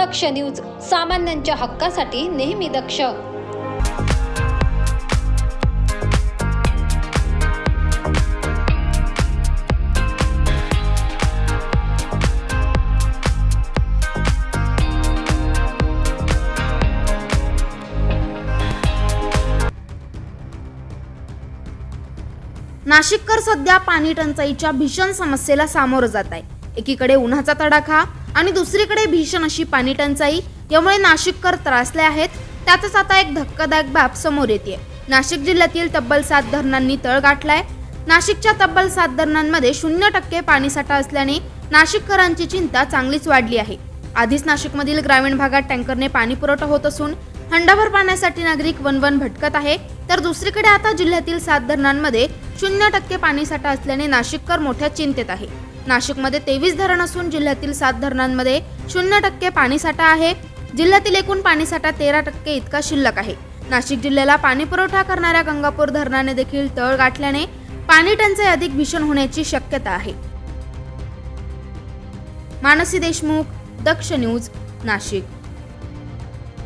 दक्ष news सामान्यांच्या हक्कासाठी नेहमी दक्ष. नाशिककर सध्या पाणी टंचाईच्या भीषण समस्येला सामोरं जात आहे. एकीकडे उन्हाचा तडाखा आणि दुसरीकडे भीषण अशी पाणी टंचाई. यामुळे नाशिककर त्रासले आहेत. त्यातच आता एक धक्कादायक बाब समोर येते नाशिक जिल्ह्यातील तब्बल सात धरणांनी तळ गाठलाय. नाशिकच्या तब्बल सात धरणांमध्ये शून्य टक्के पाणीसाठा असल्याने नाशिककरांची चिंता चांगलीच वाढली आहे. आधीच नाशिकमधील ग्रामीण भागात टँकरने पाणी पुरवठा होत असून हंडाभर पाण्यासाठी नागरिक वनवन भटकत आहे. तर दुसरीकडे आता जिल्ह्यातील सात धरणांमध्ये शून्य टक्के पाणीसाठा असल्याने नाशिककर मोठ्या चिंतेत आहे. नाशिकमध्ये तेवीस धरण असून जिल्ह्यातील सात धरणांमध्ये शून्य टक्के पाणीसाठा आहे. जिल्ह्यातील एकूण पाणीसाठा तेरा टक्के इतका शिल्लक आहे. नाशिक जिल्ह्याला पाणीपुरवठा करणाऱ्या गंगापूर धरणाने देखील तळ गाठल्याने पाणी टंचाई अधिक भीषण होण्याची शक्यता आहे. मानसी देशमुख दक्ष न्यूज नाशिक.